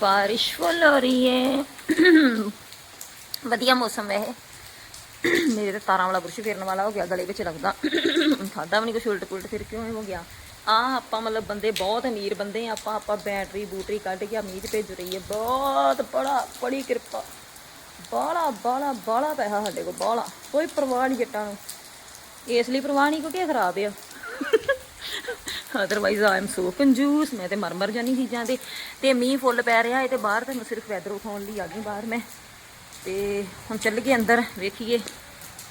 ਬਾਰਿਸ਼ ਫੁੱਲ ਹੋ ਰਹੀ ਹੈ। ਵਧੀਆ ਮੌਸਮ ਹੈ ਇਹ। ਮੇਰੇ ਤੇ ਤਾਰਾਂ ਵਾਲਾ ਬੁਰਸ਼ ਫਿਰਨ ਵਾਲਾ ਹੋ ਗਿਆ, ਗਲੇ ਵਿੱਚ ਲੱਗਦਾ। ਖਾਦਾ ਵੀ ਨਹੀਂ ਕੁਛ ਉਲਟ ਪੁਲਟ ਫਿਰ ਕਿਉਂ ਹੋ ਗਿਆ? ਆ ਆਪਾਂ ਮਤਲਬ ਬੰਦੇ ਬਹੁਤ ਅਮੀਰ ਬੰਦੇ ਆ, ਆਪਾਂ ਆਪਾਂ ਬੈਟਰੀ, ਬੂਟਰੀ ਕੱਢ ਕੇ ਅਮੀਰ ਭੇਜ ਰਹੀ ਹੈ। ਬਹੁਤ ਬੜਾ, ਬੜੀ ਕਿਰਪਾ। ਬਾਲਾ ਬਾਲਾ ਬਾਲਾ ਪੈਸਾ ਸਾਡੇ ਕੋਲ ਬਾਲਾ ਕੋਈ ਪਰਵਾਹ ਨਹੀਂ ਜੱਟਾਂ ਨੂੰ। ਇਸ ਲਈ ਪਰਵਾਹ ਨਹੀਂ, ਕਿਉਂਕਿ ਖਰਾਬ ਆ। ਅਦਰਵਾਈਜ਼ ਆਈ ਐਮ ਸੋ ਕੰਜੂਸ ਮੈਂ ਤੇ ਮਰ ਮਰ ਜਾਨੀ ਚੀਜ਼ਾਂ ਤੇ। ਤੇ ਮੀਂਹ ਫੁੱਲ ਪੈ ਰਿਹਾ ਹੈ ਤੇ ਬਾਹਰ ਤੇ ਸਿਰਫ ਵੈਦਰ ਉਠਾਉਣ ਲਈ ਆ ਗਈ ਬਾਹਰ ਮੈਂ। ਤੇ ਹੁਣ ਚੱਲ ਗਏ ਅੰਦਰ, ਵੇਖੀਏ,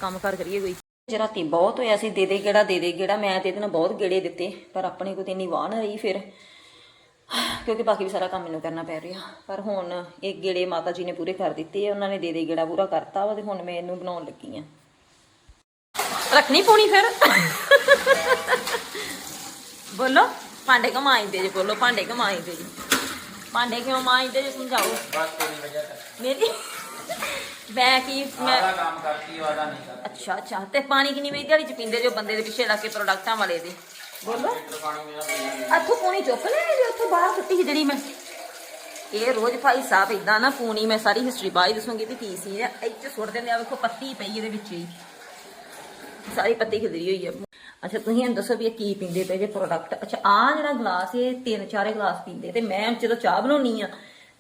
ਕੰਮ ਕਰ ਕਰੀਏ ਕੋਈ। ਰਾਤੀ ਬਹੁਤ ਹੋਇਆ ਸੀ, ਦੇ ਦੇ ਗੇੜਾ, ਦੇ ਦੇ ਗੇੜਾ, ਮੈਂ ਤੇ ਇਹਦੇ ਨਾਲ ਬਹੁਤ ਗੇੜੇ ਦਿੱਤੇ, ਪਰ ਆਪਣੇ ਕੋਲ ਤੇ ਇੰਨੀ ਵਾਹ ਨਾ ਰਹੀ ਫਿਰ। ਕਿਉਂਕਿ ਬਾਕੀ ਵੀ ਸਾਰਾ ਕੰਮ ਮੈਨੂੰ ਕਰਨਾ ਪੈ ਰਿਹਾ। ਪਰ ਹੁਣ ਇੱਕ ਗੇੜੇ ਮਾਤਾ ਜੀ ਨੇ ਪੂਰੇ ਕਰ ਦਿੱਤੇ ਉਹਨਾਂ ਨੇ ਦੇ ਦੇ ਗੇੜਾ ਪੂਰਾ ਕਰਤਾ ਵਾ ਤੇ ਹੁਣ ਮੈਂ ਇਹਨੂੰ ਬਣਾਉਣ ਲੱਗੀ ਆ। ਰੱਖਣੀ ਪੋਣੀ ਫਿਰ? ਬੋਲੋ ਭਾਂਡੇ ਕਿਉਂ ਮਾਂਜਦੇ ਜੀ ਬੋਲੋ ਭਾਂਡੇ ਕਿਉਂ ਮਾਂਜਦੇ ਜੀ ਭਾਂਡੇ ਕਿਉਂ ਮਾਂਜਦੇ ਜੀ ਸਮਝਾਓ बस तेरी वजह से ਮੇਰੀ ਮੈਂ ਕੀ ਮੈਂ आधा काम करती वादा नहीं करती ਅੱਛਾ ਅੱਛਾ ਤੇ ਪਾਣੀ ਕਿੰਨੀ ਵਾਰੀ ਦਿਹਾੜੀ ਚ ਪੀਂਦੇ ਜੋ ਬੰਦੇ ਦੇ ਪਿੱਛੇ ਲੱਗ ਕੇ ਪ੍ਰੋਡਕਟਾਂ ਵਾਲੇ ਦੇ ਬੋਲੋ लीटर पानी मेरा पीना ਇੱਥੋਂ ਪੂਣੀ ਚੁੱਕ ਲੈ ਜੇ ਉੱਥੋਂ ਬਾਹਰ ਸੁੱਟੀ ਸੀ ਜਿਹੜੀ ਮੈਂ ਇਹ ਰੋਜ਼ ਭਾਈ ਸਾਹਿਬ ਇਦਾਂ ਨਾ ਪੂਣੀ ਮੈਂ ਸਾਰੀ ਹਿਸਟਰੀ ਬਾਈ ਦੱਸੂਗੀ ਵੀ ਕੀ ਸੀ ਇਹ ਇੱਥੇ ਸੁੱਟ ਦਿੰਦੇ ਆ ਵੇਖੋ ਪੱਤੀ ਪਈ ਇਹਦੇ ਵਿੱਚ ਹੀ ਸਾਰੀ ਪੱਤੀ ਖਿਲਰੀ ਹੋਈ ਹੈ ਅੱਛਾ, ਤੁਸੀਂ ਇਹਨੂੰ ਦੱਸੋ ਵੀ ਇਹ ਕੀ ਪੀਂਦੇ ਪਏ ਜੇ ਪ੍ਰੋਡਕਟ ਅੱਛਾ ਆ ਜਿਹੜਾ ਗਲਾਸ ਇਹ ਤਿੰਨ ਚਾਰੇ ਗਲਾਸ ਪੀਂਦੇ ਤੇ ਮੈਂ ਜਦੋਂ ਚਾਹ ਬਣਾਉਣੀ ਆ,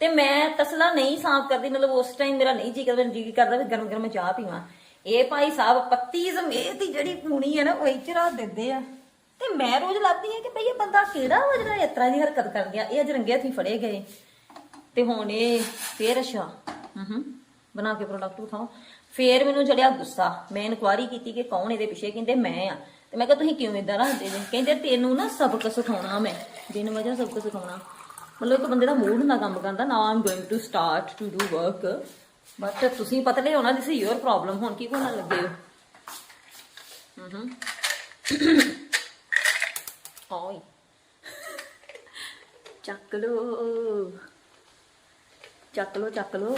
ਤੇ ਮੈਂ ਤਸਲਾ ਨਹੀਂ ਸਾਫ਼ ਕਰਦੀ, ਮਤਲਬ ਉਸ ਟਾਈਮ ਮੇਰਾ ਨਹੀਂ ਜੀ ਕਰਦਾ ਜੀ ਕਰਦਾ ਵੀ ਗਰਮ ਗਰਮ ਚਾਹ ਪੀਵਾਂ। ਇਹ ਭਾਈ ਸਾਹਿਬ ਪੱਤੀ ਸਮੇਤ ਹੀ ਜਿਹੜੀ ਪੂਣੀ ਹੈ ਨਾ, ਉਹ ਇੱਥੇ ਰੱਖ ਦਿੰਦੇ ਆ। ਤੇ ਮੈਂ ਰੋਜ਼ ਲੱਭਦੀ ਆ ਕਿ ਭਈ ਇਹ ਬੰਦਾ ਕਿਹੜਾ ਵਾ ਜਿਹੜਾ ਇਸ ਤਰ੍ਹਾਂ ਦੀ ਹਰਕਤ ਕਰ ਗਿਆ ਇਹ ਅੱਜ ਰੰਗੇ ਹੱਥੀਂ ਫੜੇ ਗਏ। ਤੇ ਹੁਣ ਇਹ ਫੇਰ ਅੱਛਾ, ਹੂੰ ਹੂੰ, ਬਣਾ ਕੇ ਪ੍ਰੋਡਕਟ ਵਿਖਾਓ ਫੇਰ ਮੈਨੂੰ ਚੜਿਆ ਗੁੱਸਾ। ਮੈਂ ਇਨਕੁਆਰੀ ਕੀਤੀ ਕਿ ਕੌਣ ਇਹਦੇ ਪਿੱਛੇ, ਕਹਿੰਦੇ ਮੈਂ ਆ। ਤੇ ਮੈਂ ਕਿਹਾ, ਤੁਸੀਂ ਕਿਉਂ ਇਦਾਂ ਰੱਖਦੇ ਜੀ? ਕਹਿੰਦੇ, ਤੈਨੂੰ ਨਾ ਸਬਕ ਸਿਖਾਉਣਾ ਮੈਂ। ਬਿਨ ਵਜ੍ਹਾ ਸਬਕ ਸਿਖਾਉਣਾ। ਮਤਲਬ ਇੱਕ ਬੰਦੇ ਦਾ ਮੂਡ ਹੁੰਦਾ ਕੰਮ ਕਰਨ ਦਾ I'm going to start to do work but ਤੁਸੀਂ ਪਤਲੇ ਹੋਣਾ ਦਿਸ ਇਜ਼ ਯੋਰ ਪ੍ਰੋਬਲਮ ਹੁਣ ਕੀ ਕੋਣਾ ਲੱਗੇ ਹੋ? ਹੂੰ ਹੂੰ ਓਏ। ਚੱਕ ਲੋ ਚੱਕ ਲੋ ਚੱਕ ਲੋ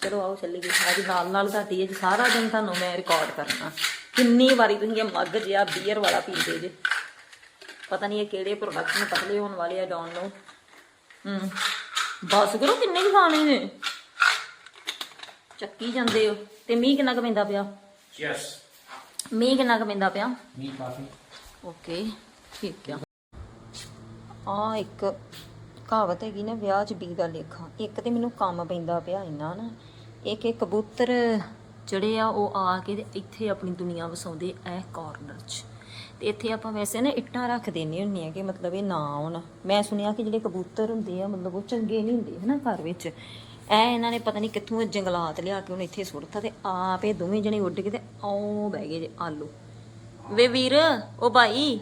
ਚਲੋ ਆਓ ਚੱਲੀਏ ਅੱਜ ਨਾਲ ਨਾਲ ਤੁਹਾਡੀ ਅੱਜ ਸਾਰਾ ਦਿਨ ਤੁਹਾਨੂੰ ਮੈਂ ਰਿਕਾਰਡ ਕਰਨਾ। ਕਿੰਨੀ ਵਾਰੀ ਤੁਸੀਂ ਇਹ ਮੱਗ ਜਿਆ ਬੀਅਰ ਵਾਲਾ ਪੀਂਦੇ ਜੇ। ਪਤਾ ਨਹੀਂ ਇਹ ਕਿਹੜੇ ਪ੍ਰੋਡਕਟ ਨੂੰ ਪਤਲੇ ਹੋਣ ਵਾਲੇ ਆ ਡਾਊਨ ਲੋ ਬਸ ਕਰੋ ਕਿੰਨੇ ਹੀ ਖਾਣੇ ਨੇ? ਚੱਕੀ ਜਾਂਦੇ ਹੋ। ਤੇ ਮੀਂਹ ਕਿੰਨਾ ਕੁ ਪੈਂਦਾ ਪਿਆ? ਯੈਸ ਮੀਂਹ ਕਿੰਨਾ ਕੁ ਪੈਂਦਾ ਪਿਆ? ਮੀਂਹ ਕਾਫੀ। ਓਕੇ ਠੀਕ ਆ। ਆ ਇੱਕ ਕਹਾਵਤ ਹੈਗੀ ਨਾ, ਵਿਆਹ 'ਚ ਬੀ ਦਾ ਲੇਖਾ। ਇੱਕ ਤੇ ਮੈਨੂੰ ਕੰਮ ਪੈਂਦਾ ਪਿਆ ਇੰਨਾ ਨਾ। ਇੱਕ ਇੱਕ ਕਬੂਤਰ ਜਿਹੜੇ ਆ, ਉਹ ਆ ਕੇ ਇੱਥੇ ਆਪਣੀ ਦੁਨੀਆ ਵਸਾਉਂਦੇ ਐ ਕਾਰਨਰ 'ਚ। ਤੇ ਇੱਥੇ ਆਪਾਂ ਵੈਸੇ ਨਾ ਇੱਟਾਂ ਰੱਖ ਦਿੰਨੇ ਹੁੰਨੇ ਆ ਕਿ ਮਤਲਬ ਇਹ ਨਾ ਆਉਣ। ਮੈਂ ਸੁਣਿਆ ਕਿ ਜਿਹੜੇ ਕਬੂਤਰ ਹੁੰਦੇ ਆ, ਮਤਲਬ ਉਹ ਚੰਗੇ ਨਹੀਂ ਹੁੰਦੇ ਹਨਾ ਘਰ ਵਿੱਚ। ਐ ਇਹਨਾਂ ਨੇ ਪਤਾ ਨਹੀਂ ਕਿੱਥੋਂ ਇਹ ਜੰਗਲਾਤ ਲਿਆ ਕੇ ਉਹਨੇ ਇੱਥੇ ਸੁੱਟਤਾ ਤੇ ਆਪ ਇਹ ਦੋਵੇਂ ਜਣੇ ਉੱਡ ਕੇ ਤੇ ਆਉਂ ਬਹਿ ਗਏ ਜੇ ਆਲੂ। ਵੇ ਵੀਰ, ਉਹ ਭਾਈ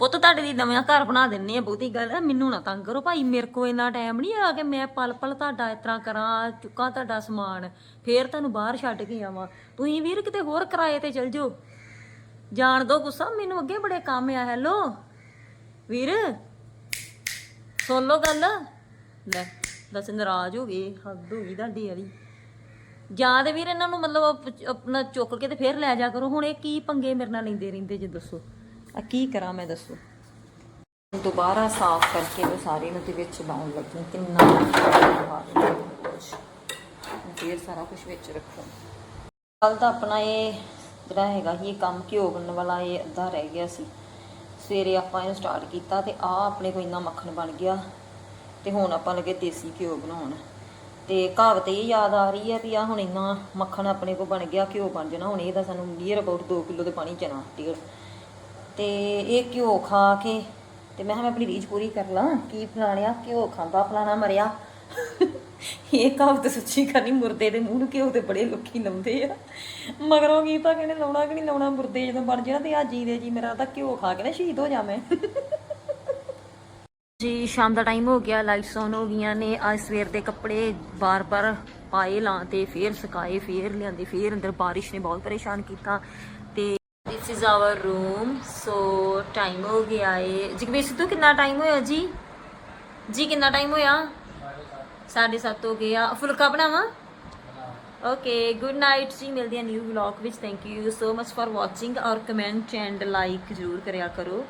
ਪੁੱਤ ਤੁਹਾਡੇ ਲਈ ਨਵਾਂ ਘਰ ਬਣਾ ਦਿੰਨੇ ਆ ਬਹੁਤੀ ਗੱਲ। ਆ, ਮੈਨੂੰ ਨਾ ਤੰਗ ਕਰੋ ਭਾਈ ਮੇਰੇ ਕੋ ਇੰਨਾ ਟਾਈਮ ਨਹੀਂ ਆ ਕਿ ਮੈਂ ਪਲ ਪਲ ਤੁਹਾਡਾ ਇਸ ਤਰ੍ਹਾਂ ਕਰਾਂ ਚੁੱਕਾਂ ਤੁਹਾਡਾ ਸਮਾਨ। ਫੇਰ ਤੁਹਾਨੂੰ ਬਾਹਰ ਛੱਡ ਕੇ ਆਵਾਂ। ਤੁਸੀਂ ਵੀਰ ਕਿਤੇ ਹੋਰ ਕਿਰਾਏ ਤੇ ਚਲ ਜਾਓ। ਜਾਣ ਦੋ ਗੁੱਸਾ ਮੈਨੂੰ ਅੱਗੇ ਬੜੇ ਕੰਮ ਆ ਹੈਲੋ। ਵੀਰ ਸੁਣ ਲਓ ਗੱਲ। ਲੈ ਦੱਸ ਨਾਰਾਜ਼ ਹੋ ਗਏ ਹੱਦ ਹੋ ਗਈ ਤੁਹਾਡੀ ਵਾਲੀ। ਜਾਂ ਤੇ ਵੀਰ ਇਹਨਾਂ ਨੂੰ ਮਤਲਬ ਆਪ- ਆਪਣਾ ਚੁੱਕ ਕੇ ਤੇ ਫੇਰ ਲੈ ਜਾ ਕਰੋ। ਹੁਣ ਇਹ ਕੀ ਪੰਗੇ ਮੇਰੇ ਨਾਲ ਲੈਂਦੇ ਰਹਿੰਦੇ ਜੇ ਦੱਸੋ। ਆ ਕੀ ਕਰਾਂ ਮੈਂ ਦੱਸੋ? ਦੁਬਾਰਾ ਸਾਫ਼ ਕਰਕੇ ਉਹ ਸਾਰੇ ਨੂੰ ਦੇ ਵਿੱਚ ਲਾਉਣ ਲੱਗੀ, ਕਿੰਨਾ ਫੇਰ ਸਾਰਾ ਕੁਝ ਵਿੱਚ ਰੱਖੋ। ਕੱਲ ਦਾ ਆਪਣਾ ਇਹ ਜਿਹੜਾ ਹੈਗਾ ਇਹ ਕੰਮ ਘਿਓ ਬਣਨ ਵਾਲਾ ਇਹ ਅੱਧਾ ਰਹਿ ਗਿਆ ਸੀ। ਸਵੇਰੇ ਆਪਾਂ ਇਹਨੂੰ ਸਟਾਰਟ ਕੀਤਾ ਤੇ ਆ ਆਪਣੇ ਕੋਲ ਇੰਨਾ ਮੱਖਣ ਬਣ ਗਿਆ ਤੇ ਹੁਣ ਆਪਾਂ ਲੱਗੇ ਦੇਸੀ ਘਿਓ ਬਣਾਉਣ। ਤੇ ਕਹਾਵਤ ਇਹ ਯਾਦ ਆ ਰਹੀ ਹੈ ਵੀ ਆ ਹੁਣ ਇੰਨਾ ਮੱਖਣ ਆਪਣੇ ਕੋਲ ਬਣ ਗਿਆ, ਘਿਓ ਬਣ ਜਾਣਾ, ਹੁਣ ਇਹਦਾ ਸਾਨੂੰ ਨੀਅਰ ਅਬਾਊਟ 2 ਕਿਲੋ ਦੇ ਪਾਣੀ ਚਣਾ ਟੇੜ ਤੇ ਇਹ ਘਿਓ ਖਾ ਕੇ ਤੇ ਮੈਂ ਕਿਹਾ ਆਪਣੀ ਰੀਝ ਪੂਰੀ ਕਰ ਲਾਂ, ਕੀ ਫਲਾਣਿਆ? ਘਿਓ ਖਾਂਦਾ ਫਲਾਣਾ ਮਰਿਆ। ਇਹ ਕਹਾਵਤ ਸੱਚੀ ਕਰਨੀ ਮੁਰਦੇ ਦੇ ਮੂੰਹ ਨੂੰ ਘਿਓ ਤੇ ਬੜੇ ਲੋਕੀ ਲਾਉਂਦੇ ਆ। ਮਗਰੋਂ ਕੀ ਤਾਂ ਕਹਿੰਦੇ, ਲਾਉਣਾ ਕਿ ਨਹੀਂ ਲਾਉਣਾ ਮੁਰਦੇ ਜਦੋਂ ਬਣ ਜਾਣਾ ਤੇ ਆ ਜੀਦੇ ਜੀ ਮੇਰਾ ਤਾਂ ਘਿਓ ਖਾ ਕੇ ਨਾ ਸ਼ਹੀਦ ਹੋ ਜਾ ਜੀ, ਸ਼ਾਮ ਦਾ ਟਾਈਮ ਹੋ ਗਿਆ ਲਾਈਟਸ ਔਨ ਹੋ ਗਈਆਂ ਨੇ। ਅੱਜ ਸਵੇਰ ਦੇ ਕੱਪੜੇ ਬਾਰ-ਬਾਰ ਪਾਏ ਲਾਂ ਤੇ ਫੇਰ ਸੁਕਾਏ, ਫੇਰ ਲਿਆਂਦੇ, ਫੇਰ ਅੰਦਰ ਬਾਰਿਸ਼ ਨੇ ਬਹੁਤ ਪਰੇਸ਼ਾਨ ਕੀਤਾ। ਤੇ this is our room so time ਹੋ ਗਿਆ ਏ। ਜਗਵੀਰ ਸਿੱਧੂ, ਕਿੰਨਾ ਟਾਈਮ ਹੋਇਆ ਜੀ? ਜੀ, ਕਿੰਨਾ ਟਾਈਮ ਹੋਇਆ? 7:30 ਹੋ ਗਿਆ ਫੁਲਕਾ ਬਣਾਵਾਂ? ਓਕੇ ਗੁੱਡ ਨਾਈਟ ਜੀ। ਮਿਲਦੇ ਆ ਨਿਊ ਵਲੌਗ ਵਿੱਚ। Thank you so much for watching ਔਰ ਕਮੈਂਟ ਐਂਡ ਲਾਈਕ ਜ਼ਰੂਰ ਕਰਿਆ ਕਰੋ।